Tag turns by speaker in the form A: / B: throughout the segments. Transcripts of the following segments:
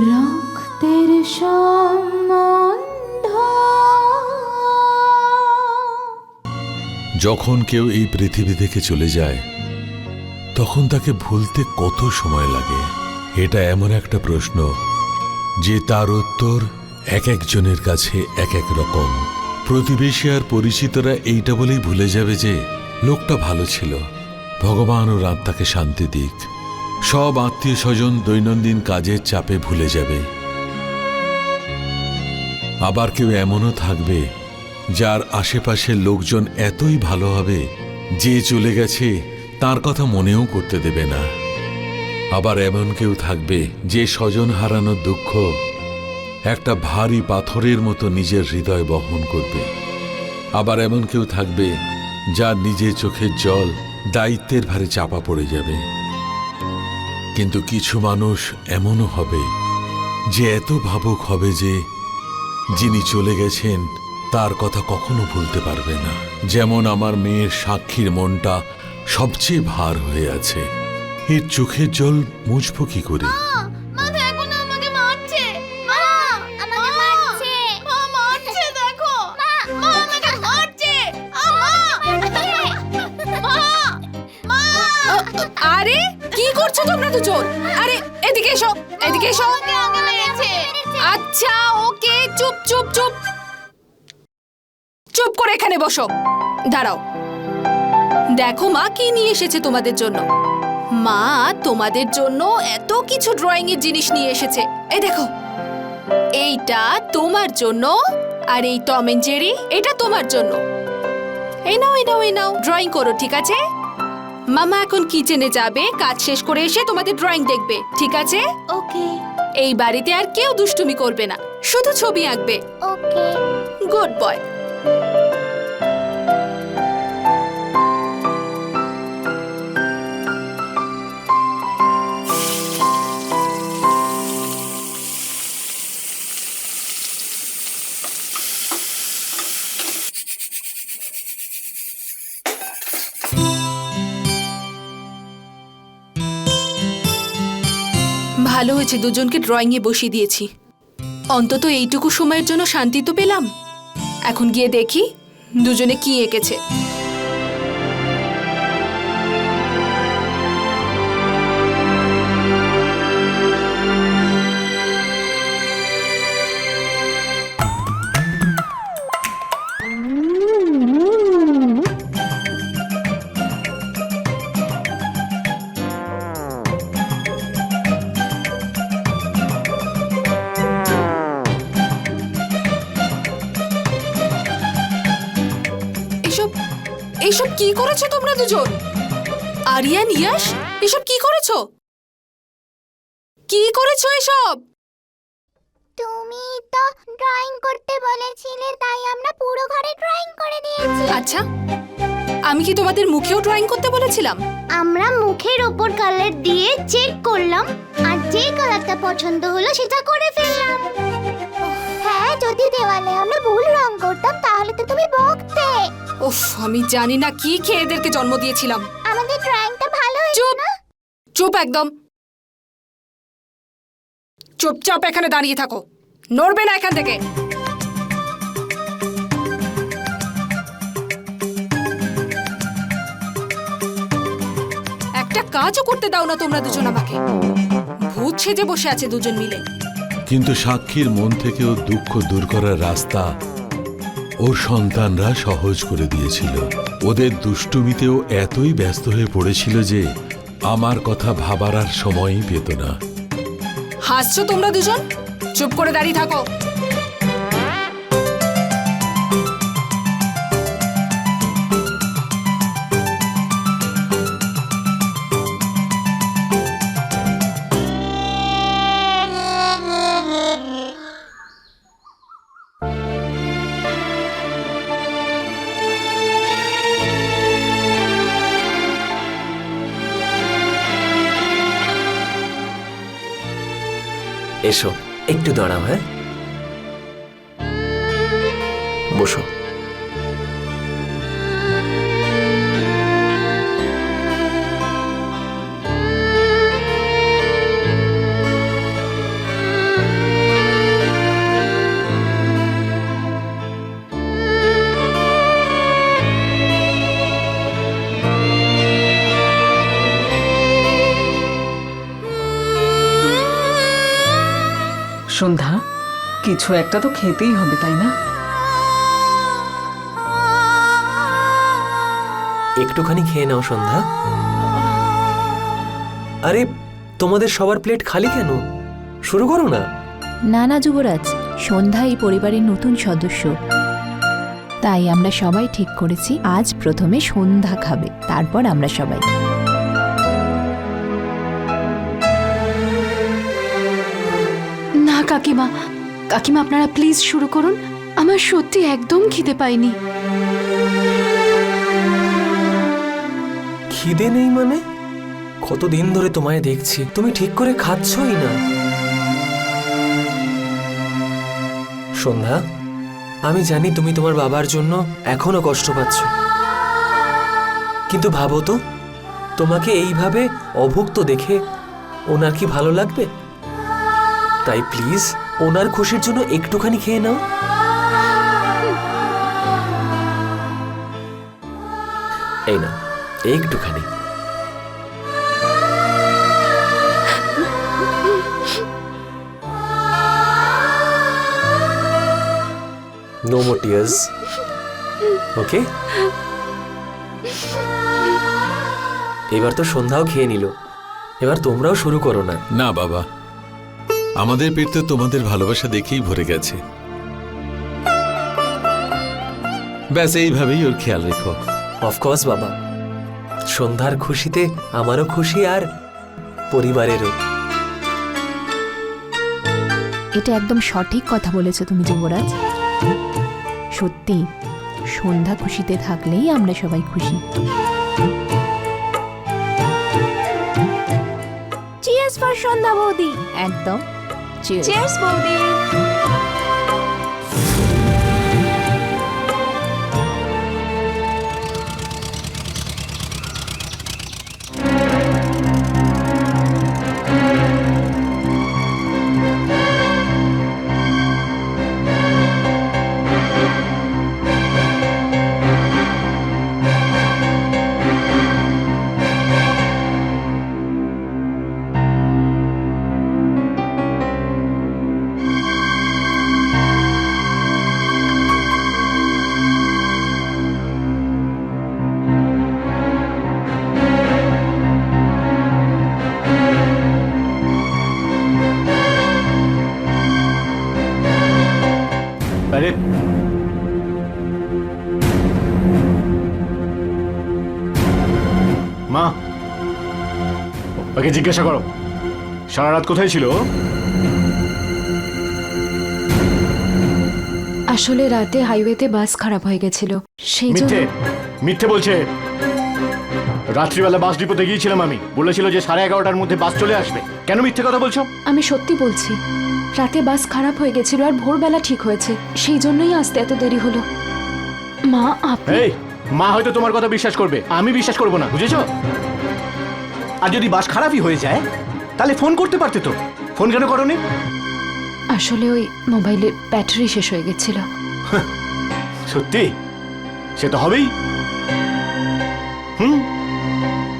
A: রক্তের সম্বন্ধ।
B: যখন কেউ এই পৃথিবী থেকে চলে যায়, তখন তাকে ভুলতে কত সময় লাগে? এটা এমন একটা প্রশ্ন যে তার উত্তর এক একজনের কাছে এক এক রকম। প্রতিবেশী আর পরিচিতরা এইটা বলেই ভুলে যাবে যে লোকটা ভালো ছিল। ভগবান ও আত্মাকে শান্তি দিক। সব আত্মীয় স্বজন দৈনন্দিন কাজের চাপে ভুলে যাবে। আবার কেউ এমনও থাকবে যার আশেপাশের লোকজন এতই ভালো হবে যে চলে গেছে তার কথা মনেও করতে দেবে না। আবার এমন কেউ থাকবে যে স্বজন হারানোর দুঃখ একটা ভারী পাথরের মতো নিজের হৃদয় বহন করবে। আবার এমন কেউ থাকবে যার নিজের চোখের জল দায়িত্বের ভারে চাপা পড়ে যাবে। কিন্তু কিছু মানুষ এমনও হবে যে এত ভাবুক হবে যে যিনি চলে গেছেন তার কথা কখনো ভুলতে পারবে না। যেমন আমার মেয়ের সাক্ষীর মনটা সবচেয়ে ভার হয়ে আছে। এর চোখের জল মুছব কি করে?
C: তোমরা দুজন আরে এদিকে এসো এদিকে এসো। আচ্ছা ওকে চুপ চুপ চুপ। চুপ করে এখানে বসো। দাঁড়াও। দেখো মা কি নিয়ে এসেছে তোমাদের জন্য। মা তোমাদের জন্য এত কিছু ড্রয়িং এর জিনিস নিয়ে এসেছে। এই দেখো। এইটা তোমার জন্য আর এই টম এন্ড জেরি এটা তোমার জন্য। এই নাও এই নাও এই নাও ড্রয়িং করো ঠিক আছে? মামা এখন কিচেনে যাবে কাজ শেষ করে এসে তোমাদের ড্রয়িং দেখবে ঠিক আছে?
D: ওকে।
C: এই বাড়িতে আর কেউ দুষ্টুমি করবে না শুধু ছবি আঁকবে।
D: ওকে।
C: গুড বয় হয়েছে, দুজনকে ড্রয়িংয়ে বসিয়ে দিয়েছি। অন্তত এইটুকু সময়ের জন্য শান্তি তো পেলাম। এখন গিয়ে দেখি দুজনে কি এঁকেছে। এসব কি করেছ তোমরা দুজন? আরিয়ান ইয়াশ এসব কি করেছ? কি করেছ এসব?
D: তুমি তো ড্রয়িং করতে বলেছিলে তাই আমরা পুরো ঘরে ড্রয়িং করে দিয়েছি।
C: আচ্ছা আমি কি তোমাদের মুখেও ড্রয়িং করতে বলেছিলাম?
D: আমরা মুখের ওপর কালার দিয়ে চেক করলাম আর যে কালারটা পছন্দ হলো সেটা করে ফেললাম। যদি দেওয়ালে আমরা ভুল রং করতাম তাহলে তো তুমি বকতে।
C: উফ আমি জানি না কি খেয়ে এদেরকে জন্ম দিয়েছিলাম।
D: আমাদের ড্রয়িংটা ভালো হয়েছে
C: চুপ!
D: না?
C: চুপ একদম। চুপচাপ এখানে দাঁড়িয়ে থাকো। নড়বে না এখান থেকে। একটা কাজও করতে দাও না তোমরা দুজন আমাকে। ভূত সেজে বসে আছে দুজন মিলে।
B: কিন্তু সাক্ষীর মন থেকেও দুঃখ দূর করার রাস্তা ওর সন্তানরা সহজ করে দিয়েছিল। ওদের দুষ্টুমিতেও এতই ব্যস্ত হয়ে পড়েছিল যে আমার কথা ভাবার আর সময়ই পেত না।
C: হাসছো তোমরা দুজন? চুপ করে দাঁড়িয়ে থাকো।
E: একটু দাঁড়াও হ্যাঁ? বসো।
A: সন্ধ্যা কিছু একটা তো খেতেই হবে তাই না?
E: একটুখানি খেয়ে নাও সন্ধ্যা। আরে তোমাদের সবার প্লেট খালি কেন? শুরু করো না।
F: না না যুবরাজ সন্ধ্যা এই পরিবারের নতুন সদস্য। তাই আমরা সবাই ঠিক করেছি আজ প্রথমে সন্ধ্যা খাবে তারপর আমরা সবাই।
G: কাকিমা কাকিমা আপনারা প্লিজ শুরু করুন। আমার সত্যি একদম খিদে পাইনি
E: খিদে নেই মানে? কতদিন ধরে তোমায় দেখছি, তুমি ঠিক করে খাচ্ছই না। সন্ধ্যা, আমি জানি তুমি তোমার বাবার জন্য এখনও কষ্ট পাচ্ছ। কিন্তু ভাবো তো, তোমাকে এইভাবে অভুক্ত দেখে ওনার কি ভালো লাগবে? তাই প্লিজ ওনার খুশির জন্য একটুখানি খেয়ে নাও। এই না একটুখানি। নো মোর টিয়ার্স ওকে এবার তো সন্ধ্যাও খেয়ে নিল। এবার তোমরাও শুরু করো না।
B: না, বাবা। আমাদের পেট তো তোমাদের ভালোবাসা দেখেই ভরে গেছে। ব্যাস এইভাবেই ওর খেয়াল রেখো।
E: অফকোর্স বাবা। সন্ধ্যার খুশিতে আমারও খুশি আর পরিবারেরও।
F: এটা একদম সঠিক কথা বলেছ তুমি যুবরাজ। সত্যি সন্ধ্যা খুশিতে থাকলেই আমরা সবাই খুশি। চিয়ার্স ফর সন্ধ্যা বৌদি। একদম। চিয়ার্স বৌদি
H: আরে মা ওকে জিজ্ঞাসা করো সারা রাত কোথায় ছিল?
G: আসলে রাতে হাইওয়েতে বাস খারাপ হয়ে গেছিল সেই জন্য
H: মিথ্যে মিথ্যে বলছে। রাত্রিবেলা বাস ডিপোতে গিয়েছিলাম আমি বলেছিল যে সাড়ে এগারোটার মধ্যে বাস চলে আসবে। কেন মিথ্যে কথা বলছো?
G: আমি সত্যি বলছি। রাতে বাস খারাপ হয়ে গেছিল আর ভোরবেলা ঠিক হয়েছে। সেই জন্যই আসতে এত দেরি হলো। মা আপনি
H: এই মা হয়তো তোমার কথা বিশ্বাস করবে। আমি বিশ্বাস করব না বুঝেছ? আর যদি বাস খারাপই হয়ে যায় তাহলে ফোন করতে পারতে তো। ফোন কেন করনি?
G: আসলে ওই মোবাইলের ব্যাটারি শেষ হয়ে গেছিল।
H: সত্যি? সে তো হবেই। হুম?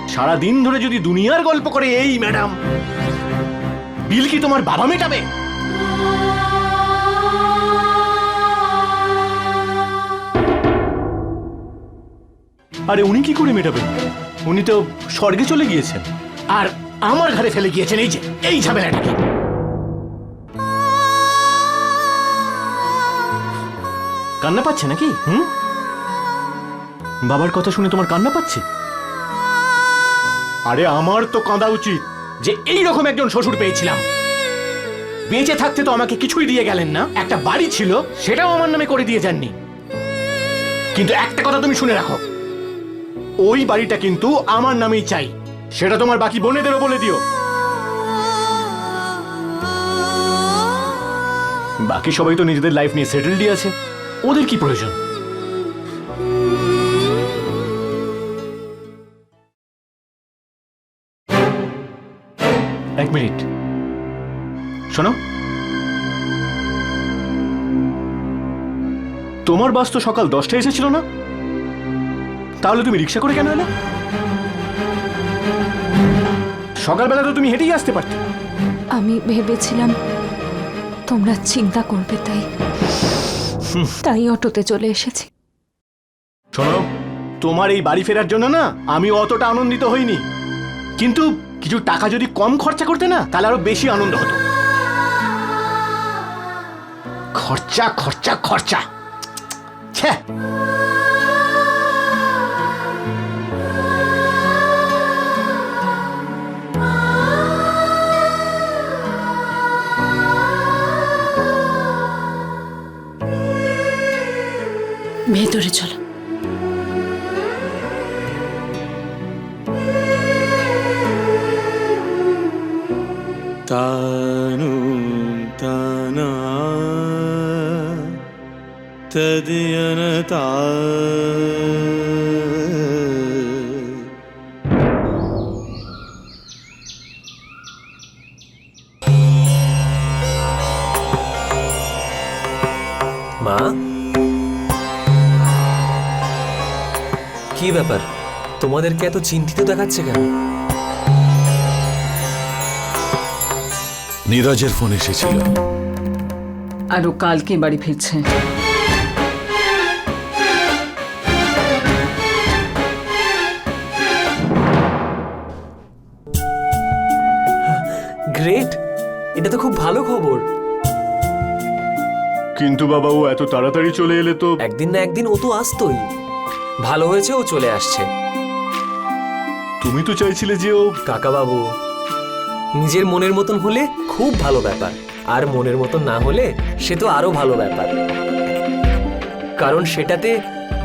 H: সারা দিন ধরে যদি দুনিয়ার গল্প করে এই ম্যাডাম। বিল কি তোমার বাবা মেটাবে? আরে উনি কি করে মেটাবেন? উনি তো স্বর্গে চলে গিয়েছেন। আর আমার ঘরে ফেলে গিয়েছেন এই যে এই ঝামেলাটাকে। কান্না পাচ্ছে নাকি? হুম? বাবার কথা শুনে তোমার কান্না পাচ্ছে? আরে আমার তো কাঁদা উচিত। যে এই রকম একজন শ্বশুর পেয়েছিলাম। বেঁচে থাকতে তো আমাকে কিছুই দিয়ে গেলেন না। একটা বাড়ি ছিল সেটাও আমার নামে করে দিয়ে যাননি। কিন্তু একটা কথা তুমি শুনে রাখো। ওই বাড়িটা কিন্তু আমার নামেই চাই। সেটা তোমার বাকি বোনেদেরও বলে দিও। বাকি সবাই তো নিজেদের লাইফ নিয়ে সেটেলডই আছে। ওদের কি প্রয়োজন? এক মিনিট। শোনো। তোমার বাস তো সকাল দশটায় এসেছিল না? তাহলে তুমি রিক্সা করে কেন এলে? সকালবেলা তো তুমি হেঁটেই আসতে পারতে।
G: আমি ভেবেছিলাম তোমরা চিন্তা করবে তাই। তাই অটোতে চলে এসেছি।
H: শোনো তোমার এই বাড়ি ফেরার জন্য না আমি অতটা আনন্দিত হইনি। কিন্তু কিছু টাকা যদি কম খরচা করতে না তাহলে আরও বেশি আনন্দ হতো। খরচা খরচা খরচা। ছ্যা
C: ভেতরে চলো।
E: তানু তানা তদিয়নতা তোমাদেরকে এত চিন্তিত দেখাচ্ছে কেন?
B: নীরজের ফোন এসেছিল।
A: আর ও কালকে বাড়ি ফিরছে।
E: গ্রেট! এটা তো খুব ভালো খবর।
H: কিন্তু বাবা ও এত তাড়াতাড়ি চলে এলে তো
E: একদিন না একদিন ও তো আসতোই। ভালো হয়েছে ও চলে আসছে।
H: তুমি তো চাইছিলে যে ও
E: কাকা বাবু নিজের মনের মতন হলে খুব ভালো ব্যাপার, আর মনের মতন না হলে সে তো আরও ভালো ব্যাপার। কারণ সেটাতে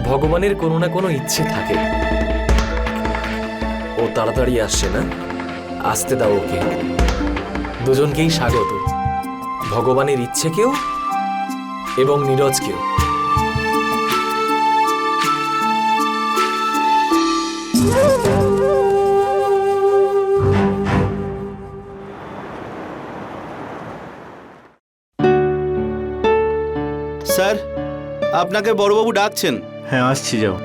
E: ভগবানের কোনো না কোনো ইচ্ছে থাকে। ও তাড়াতাড়ি আসছে না? আসতে দাও ওকে। দুজনকেই স্বাগত। ভগবানের ইচ্ছেকেও এবং নীরজকেও।
I: আপনাকে বড়বাবু ডাকছেন।
H: হ্যাঁ আসছি যাও।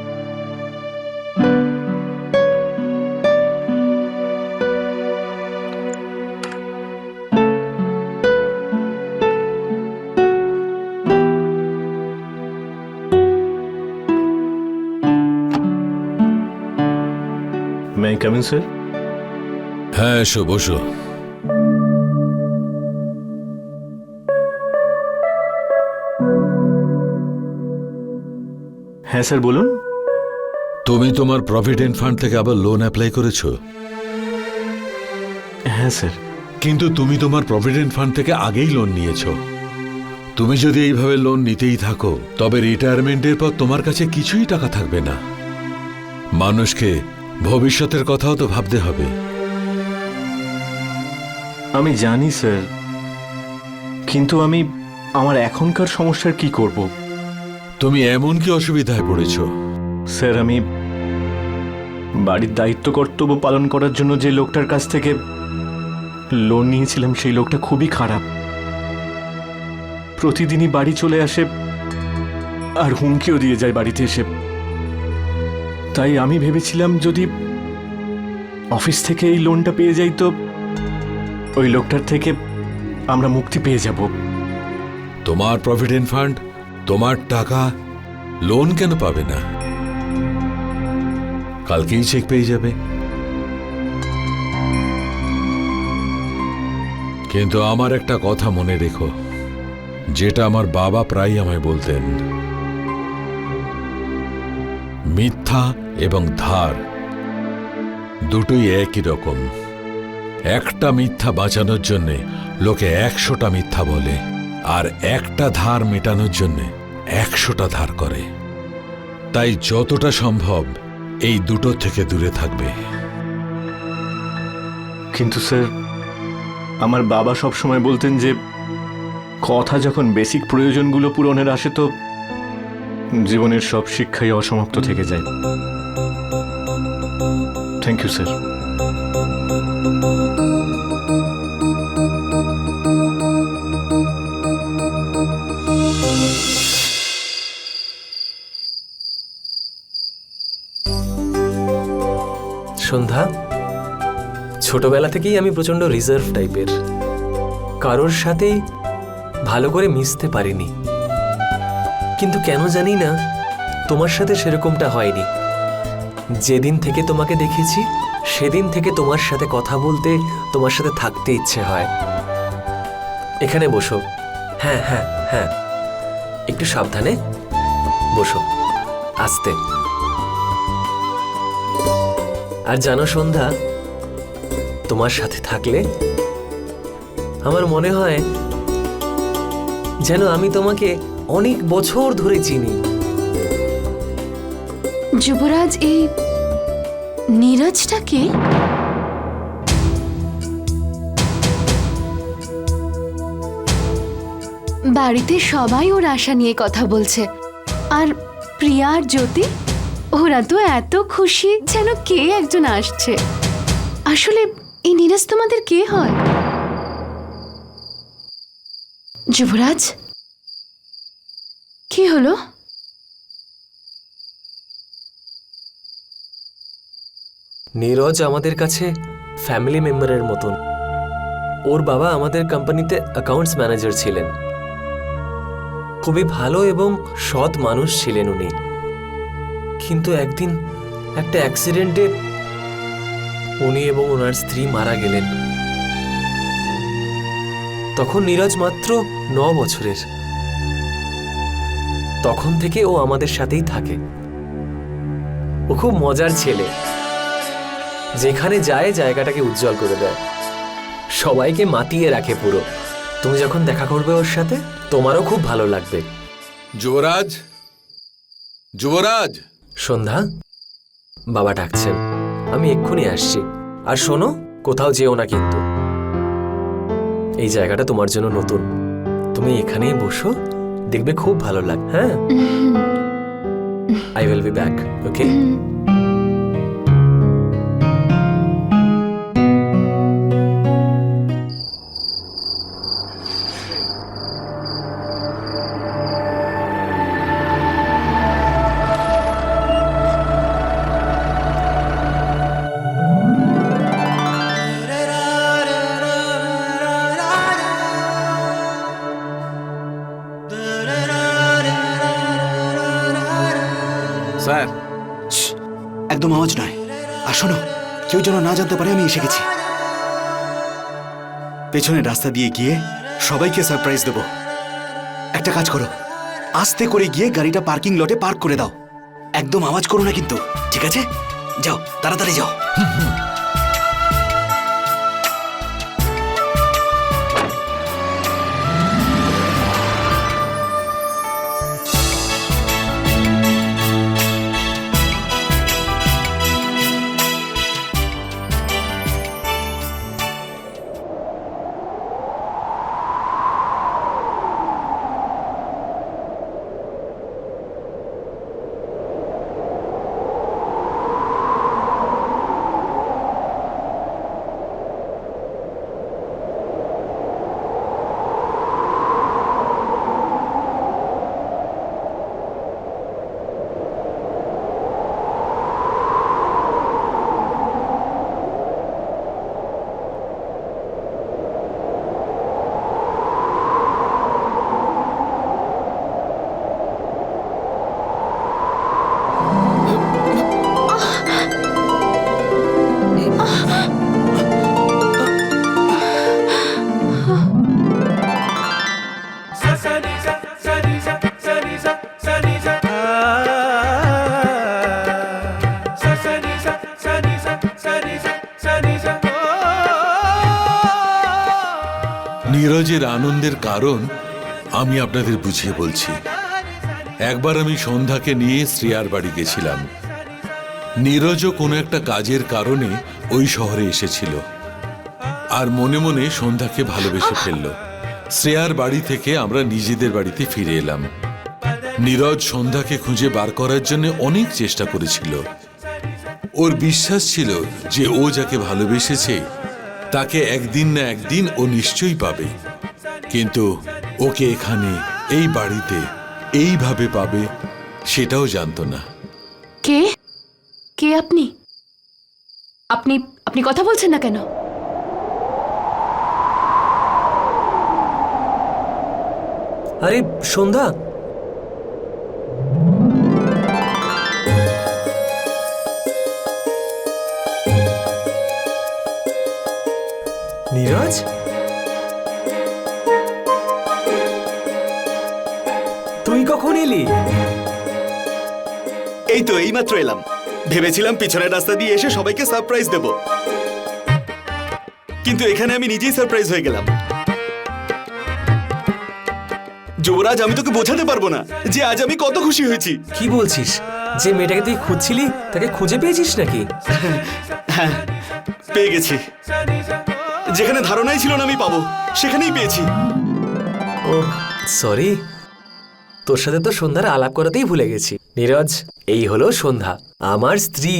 H: মে কামিং স্যার
B: হ্যাঁ এসো বসো।
H: হ্যাঁ স্যার বলুন।
B: তুমি তোমার প্রভিডেন্ট ফান্ড থেকে আবার লোন অ্যাপ্লাই করেছ?
H: হ্যাঁ স্যার।
B: কিন্তু তুমি তোমার প্রভিডেন্ট ফান্ড থেকে আগেই লোন নিয়েছো। তুমি যদি এইভাবে লোন নিতেই থাকো তবে রিটায়ারমেন্টের পর তোমার কাছে কিছুই টাকা থাকবে না। মানুষকে ভবিষ্যতের কথাও তো ভাবতে হবে।
H: আমি জানি স্যার। কিন্তু আমি আমার এখনকার সমস্যার কি করব?
B: তুমি এমন কি অসুবিধায় পড়েছ?
H: স্যার আমি বাড়ির দায়িত্ব কর্তব্য পালন করার জন্য যে লোকটার কাছ থেকে লোন নিয়েছিলাম সেই লোকটা খুবই খারাপ। প্রতিদিনই বাড়ি চলে আসে আর হুমকিও দিয়ে যায় বাড়িতে এসে। তাই আমি ভেবেছিলাম যদি অফিস থেকে এই লোনটা পেয়ে যাই তো ওই লোকটার থেকে আমরা মুক্তি পেয়ে যাব।
B: তোমার প্রভিডেন্ট ফান্ড তোমার টাকা লোন কেন পাবে না? কালকেই চেক পেয়ে যাবে। কিন্তু আমার একটা কথা মনে রেখো, যেটা আমার বাবা প্রায় আমায় বলতেন। মিথ্যা এবং ধার দুটোই একই রকম। একটা মিথ্যা বাঁচানোর জন্যে লোকে একশোটা মিথ্যা বলে। আর একটা ধার মেটানোর জন্যে একশোটা ধার করে। তাই যতটা সম্ভব এই দুটো থেকে দূরে থাকবে।
H: কিন্তু স্যার, আমার বাবা সব সময় বলতেন যে, কথা যখন বেসিক প্রয়োজনগুলো পূরণের আসে তো জীবনের সব শিক্ষাই অসমাপ্ত থেকে যায়। Thank you, sir.
E: ছোটবেলা থেকেই আমি প্রচণ্ড রিজার্ভ টাইপের কারোর সাথেই ভালো করে মিশতে পারিনি। কিন্তু কেন জানি না, তোমার সাথে সেরকমটা হয়নি। যেদিন থেকে তোমাকে দেখেছি, সেদিন থেকে তোমার সাথে কথা বলতে, তোমার সাথে থাকতে ইচ্ছে হয়। এখানে বসো। হ্যাঁ হ্যাঁ হ্যাঁ। একটু সাবধানে বসো। আস্তে। আর জানো সন্ধ্যা তোমার সাথে থাকলে আমার মনে হয় যেন আমি তোমাকে অনেক বছর ধরে চিনি।
G: যুবরাজ, এই নীরজটা কে? বাড়িতে সবাই ওর আশা নিয়ে কথা বলছে। আর প্রিয়া আর জ্যোতি, ওরা তো এত খুশি যেন কে একজন আসছে। আসলে এই নীরজ তোমাদের কে হয়? যুবরাজ? কি হলো?
E: নীরজ আমাদের কাছে ফ্যামিলি মেম্বারের মতন। ওর বাবা আমাদের কোম্পানিতে অ্যাকাউন্টস ম্যানেজার ছিলেন। খুবই ভালো এবং সৎ মানুষ ছিলেন উনি। কিন্তু একদিন একটা অ্যাক্সিডেন্টে উনি এবং ওনার স্ত্রী মারা গেলেন। তখন নীরজ মাত্র ন বছরের। তখন থেকে ও আমাদের সাথেই থাকে। ও খুব মজার ছেলে। যেখানে যায় জায়গাটাকে উজ্জ্বল করে দেয়। সবাইকে মাতিয়ে রাখে পুরো। তুমি যখন দেখা করবে ওর সাথে তোমারও খুব ভালো লাগবে।
B: যুবরাজ? যুবরাজ?
E: সন্ধ্যা? বাবা ডাকছেন। আমি এক্ষুনি আসছি। আর শোনো কোথাও যেও না কিন্তু। এই জায়গাটা তোমার জন্য নতুন। তুমি এখানেই বসো দেখবে খুব ভালো লাগ হ্যাঁ? I will be back okay
I: না জানতে পারে আমি এসে গেছি। পেছনের রাস্তা দিয়ে গিয়ে সবাইকে সারপ্রাইজ দেব। একটা কাজ করো। আস্তে করে গিয়ে গাড়িটা পার্কিং লটে পার্ক করে দাও। একদম আওয়াজ করো না কিন্তু, ঠিক আছে? যাও, তাড়াতাড়ি যাও।
B: কারণ আমি আপনাদের বুঝিয়ে বলছি। একবার আমি সন্ধ্যাকে নিয়ে শ্রেয়ার বাড়ি গেছিলাম। নীরজও কোনো একটা কাজের কারণে ওই শহরে এসেছিল। আর মনে মনে সন্ধ্যাকে ভালোবেসে ফেলল। শ্রেয়ার বাড়ি থেকে আমরা নিজেদের বাড়িতে ফিরে এলাম। নীরজ সন্ধ্যাকে খুঁজে বার করার জন্য অনেক চেষ্টা করেছিল। ওর বিশ্বাস ছিল যে ও যাকে ভালোবেসেছে, তাকে একদিন না একদিন ও নিশ্চয়ই পাবে। কিন্তু ওকে এখানে এই বাড়িতে এইভাবে পাবে সেটাও জানতো না।
G: কে? কে আপনি? আপনি আপনি কথা বলছেন না কেন?
E: আরে সন্ধ্যা। নীরজ? কখন এলি?
I: এই তো এইমাত্র এলাম। ভেবেছিলাম পিছনের রাস্তা দিয়ে এসে সবাইকে সারপ্রাইজ দেব। কিন্তু এখানে আমি নিজেই সারপ্রাইজ হয়ে গেলাম। যুবরাজ আমি তোকে বোঝাতে পারব না যে আজ আমি কত খুশি হয়েছি।
E: কি বলছিস? যে মেয়েটাকে তুই খুঁজছিলি তাকে খুঁজে পেয়েছিস নাকি?
I: হ্যাঁ পেয়ে গেছি। যেখানে ধারণাই ছিল না আমি পাবো সেখানেই পেয়েছি।
E: ও সরি তোর সাথে তো সন্ধ্যার আলাপ করাতেই ভুলে গেছি। নীরজ, এই হলো সন্ধ্যা। আমার স্ত্রী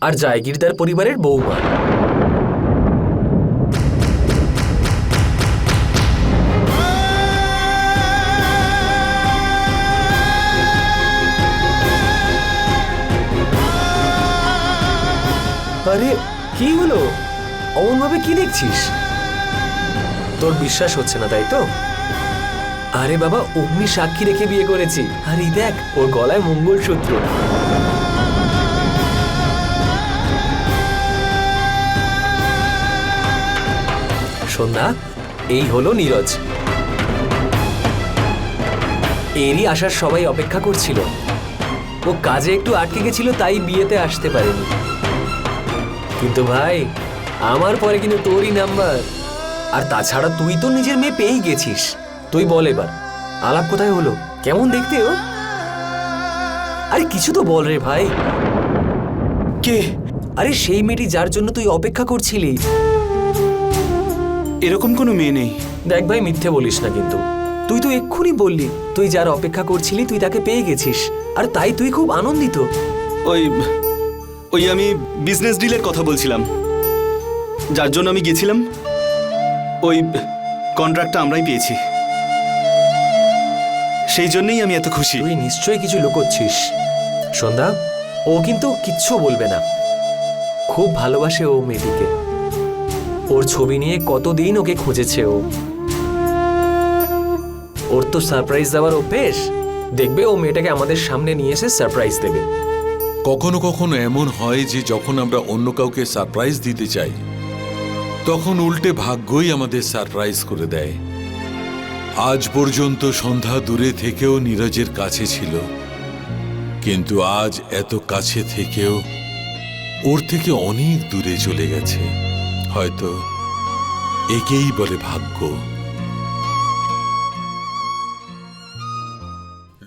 E: আর জায়গিরদার পরিবারের বৌমা। আরে, কি হলো? অমন ভাবে কি দেখছিস? তোর বিশ্বাস হচ্ছে না, তাই তো? আরে বাবা, অগ্নি সাক্ষী রেখে বিয়ে করেছি। আর এই দেখ, ওর গলায় মঙ্গলসূত্র। সন্ধ্যা, এই হলো নীরজ। এরই আসার সবাই অপেক্ষা করছিল। ও কাজে একটু আটকে গেছিল, তাই বিয়েতে আসতে পারেনি। কিন্তু ভাই, আমার পরে কিন্তু তোরই নাম্বার। আর তাছাড়া তুই তো নিজের মেয়ে পেয়েই গেছিস। তুই বল এবার। আলাপ কোথায় হলো? কেমন দেখতে ও? আরে কিছু তো বল রে ভাই।
I: কে?
E: আরে সেই মেয়েটি যার জন্য তুই অপেক্ষা করছিলি।
I: এরকম কোনো মেয়ে নেই।
E: দেখ ভাই মিথ্যে বলিস না কিন্তু। তুই তো এক্ষুনি বললি তুই যার অপেক্ষা করছিলি তুই তাকে পেয়ে গেছিস। আর তাই তুই খুব আনন্দিত।
I: ওই ওই আমি বিজনেস ডিলের কথা বলছিলাম। যার জন্য আমি গেছিলাম ওই কন্ট্রাক্টটা আমরাই পেয়েছি। সেই জন্যই আমি এত খুশি।
E: তুই নিশ্চয়ই কিছু লুকোচ্ছিস সন্ধ্যা। ও কিন্তু কিচ্ছু বলবে না। খুব ভালোবাসে ও মেয়েটিকে। ওর ছবি নিয়ে কতদিন ওকে খুঁজেছে ও? ওর তো সারপ্রাইজ দেওয়ার অভ্যেস। দেখবে ও মেয়েটাকে আমাদের সামনে নিয়ে এসে সারপ্রাইজ দেবে।
B: কখনো কখনো এমন হয় যে যখন আমরা অন্য কাউকে সারপ্রাইজ দিতে চাই তখন উল্টে ভাগ্যই আমাদের সারপ্রাইজ করে দেয়। আজ পর্যন্ত সন্ধ্যা দূরে থেকেও নীরজের কাছে ছিল। কিন্তু আজ এত কাছে থেকেও ওর থেকে অনেক দূরে চলে গেছে। হয়তো একেই বলে ভাগ্য।